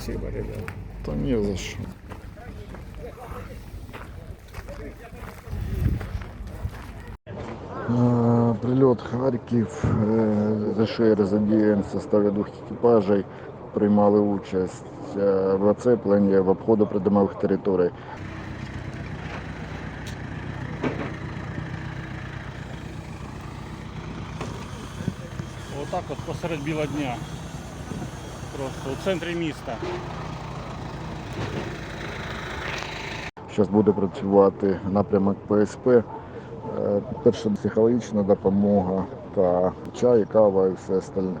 Спасибо, ребят. Та ні за що. Прильот Харків, е, ЗШР задіян в составі двох екіпажей, приймали участь е, в оцепленні, в обходу придомових територій. Отак от посеред біла дня. Просто у центрі міста. Зараз буде працювати напрямок ПСП. Е, Перша психологічна допомога та чай, кава і все остальне.